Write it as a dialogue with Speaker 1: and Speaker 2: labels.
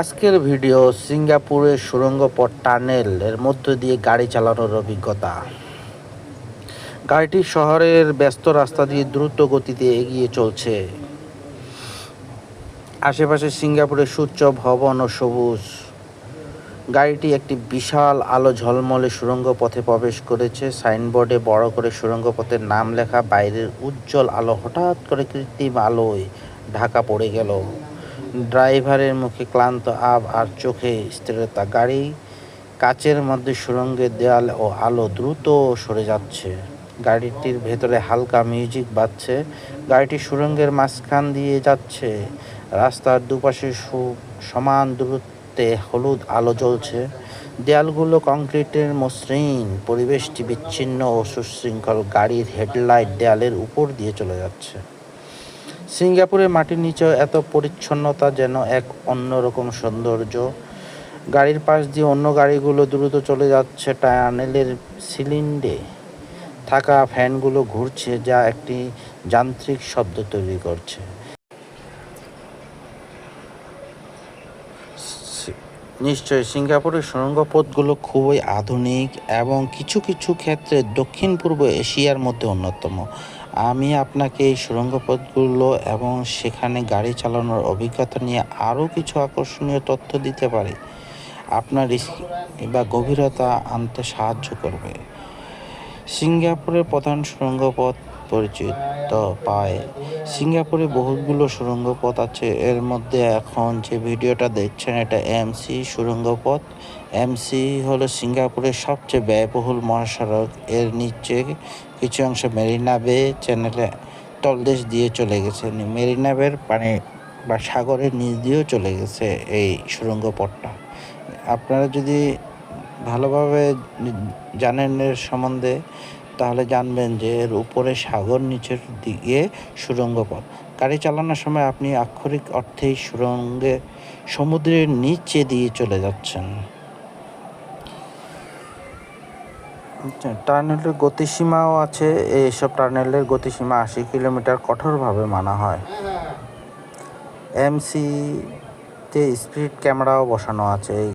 Speaker 1: আজকের ভিডিও সিঙ্গাপুরের সুড়ঙ্গ পথ টানেল, এর মধ্য দিয়ে গাড়ি চালানোর অভিজ্ঞতা। গাড়িটি শহরের ব্যস্ত রাস্তা দিয়ে দ্রুত গতিতে এগিয়ে চলছে। আশেপাশে সিঙ্গাপুরের সূচ্য ভবন ও সবুজ। গাড়িটি একটি বিশাল আলো ঝলমলে সুড়ঙ্গ পথে প্রবেশ করেছে। সাইনবোর্ডে বড় করে সুড়ঙ্গ পথের নাম লেখা, বাইরের উজ্জ্বল আলো হঠাৎ করে কৃত্রিম আলোয় ঢাকা পড়ে গেল। ড্রাইভারের মুখে ক্লান্ত আব আর চোখে স্থিরতা। গাড়ি কাচের মধ্যে সুরঙ্গের দেয়াল ও আলো দ্রুত সরে যাচ্ছে। গাড়িটির ভেতরে হালকা মিউজিক বাজছে। গাড়িটি সুরঙ্গের মাঝখান দিয়ে যাচ্ছে। রাস্তার দুপাশে সমান দূরত্বে হলুদ আলো জ্বলছে। দেয়ালগুলো কংক্রিটের মসৃণ, পরিবেশটি বিচ্ছিন্ন ও সুশৃঙ্খল। গাড়ির হেডলাইট দেয়ালের উপর দিয়ে চলে যাচ্ছে। সিঙ্গাপুরের মাটির নিচেও এত পরিচ্ছন্নতা যেন এক অন্যরকম সৌন্দর্য। গাড়ির পাশ দিয়ে অন্য গাড়িগুলো দ্রুত চলে যাচ্ছে টানেলের সিলিন্ডে। থাকা ফ্যানগুলো ঘুরছে যা একটি যান্ত্রিক শব্দ তৈরি করছে। নিশ্চয়ই সিঙ্গাপুরের সুড়ঙ্গ পথগুলো খুবই আধুনিক এবং কিছু কিছু ক্ষেত্রে দক্ষিণ পূর্ব এশিয়ার মধ্যে অন্যতম। আমি আপনাকে এই সুড়ঙ্গ পথগুলো এবং সেখানে গাড়ি চালানোর অভিজ্ঞতা নিয়ে আরও কিছু আকর্ষণীয় তথ্য দিতে পারি। আপনার বা গভীরতা আনতে সাহায্য করবে। সিঙ্গাপুরের প্রধান সুড়ঙ্গ পথ পরিচিত পায়। সিঙ্গাপুরে বহুতগুলো সুড়ঙ্গ পথ আছে। এর মধ্যে এখন যে ভিডিওটা দেখছেন, এটা এমসি সুড়ঙ্গ পথ এমসি হলো সিঙ্গাপুরের সবচেয়ে ব্যয়বহুল মহাসড়ক। এর নিচে কিছু অংশ মেরিনা বে চ্যানেলে তলদেশ দিয়ে চলে গেছে। মেরিনা বের পানি বা সাগরের নিচ দিয়েও চলে গেছে এই সুড়ঙ্গ পথটা আপনারা যদি ভালোভাবে জানেন এর সম্বন্ধে তাহলে জানবেন যে এর উপরে সাগর নিচের দিকে সুড়ঙ্গ পথ। গাড়ি চালানোর সময় আপনি আক্ষরিক অর্থেই সুড়ঙ্গে সমুদ্রের নিচে দিয়ে চলে যাচ্ছেন। আচ্ছা, টানেলের গতিসীমাও আছে এইসব টার্নেলের গতিসীমা আশি কিলোমিটার কঠোরভাবে মানা হয়। এমসিতে স্পিড ক্যামেরাও বসানো আছে।